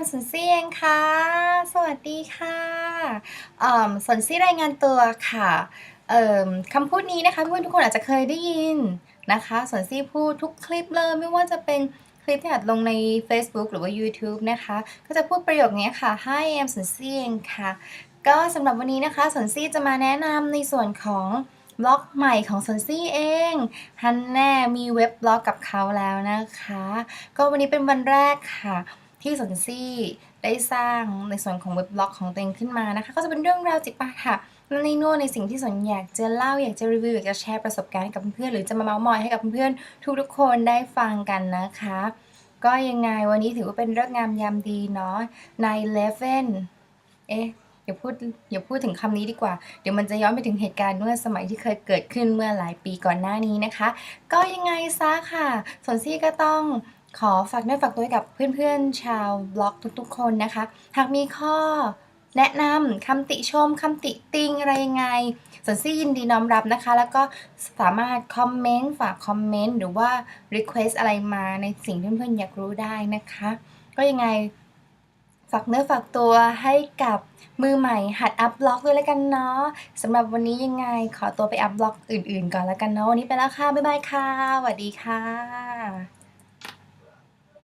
มสนซี่เองค่ะ สวัสดีค่ะเอ่อสนซี่รายงานตัวค่ะคำพูดนี้นะคะเพื่อนทุกคนอาจจะเคยได้ยินนะคะสนซี่พูดทุกคลิปเลยไม่ว่าจะเป็นคลิปที่อัดลงใน Facebook หรือว่า YouTube นะคะ ก็จะพูดประโยคนี้ค่ะ Hi I'm สนซี่เองค่ะ ก็สำหรับวันนี้นะคะสนซี่จะมาแนะนำในส่วนของบล็อกใหม่ของสนซี่เอง ฮันแน่มีเว็บบล็อกกับเขาแล้วนะคะ ก็วันนี้เป็นวันแรกค่ะ ที่สนซี่ได้สร้างในส่วนของเว็บบล็อกของตัวเองขึ้นมานะคะ ก็จะเป็นเรื่องราวจิปาถะในโน่นในสิ่งที่สนอยากจะเล่าอยากจะรีวิวอยากจะแชร์ประสบการณ์กับเพื่อนหรือจะมาเมาท์มอยให้กับเพื่อนๆทุกๆคนได้ฟังกันนะคะ ก็ยังไงวันนี้ถือว่าเป็นเรื่องงามยามดีเนาะในเลเวนเอ๊ะอย่าพูดอย่าพูดถึงคำนี้ดีกว่า เดี๋ยวมันจะย้อนไปถึงเหตุการณ์เมื่อสมัยที่เคยเกิดขึ้นเมื่อหลายปีก่อนหน้านี้นะคะ ก็ยังไงซะค่ะสนซี่ก็ต้อง ขอฝากเนื้อฝากตัวกับเพื่อนๆ ชาวบล็อกทุกๆ คนนะคะ หากมีข้อแนะนำคำติชมคำติติงอะไรยังไงสนซี่ยินดีน้อมรับนะคะ แล้วก็สามารถคอมเมนต์ฝากคอมเมนต์หรือว่า Request อะไรมาในสิ่งที่เพื่อนๆอยากรู้ได้นะคะ ก็ยังไงฝากเนื้อฝากตัวให้กับมือใหม่หัดอัพบล็อกด้วยแล้วกันเนาะสำหรับวันนี้ยังไงขอตัวไปอัพบล็อกอื่นๆ ก่อนแล้วกันเนาะวันนี้ไปแล้วค่ะ บ๊ายบายค่ะสวัสดีค่ะ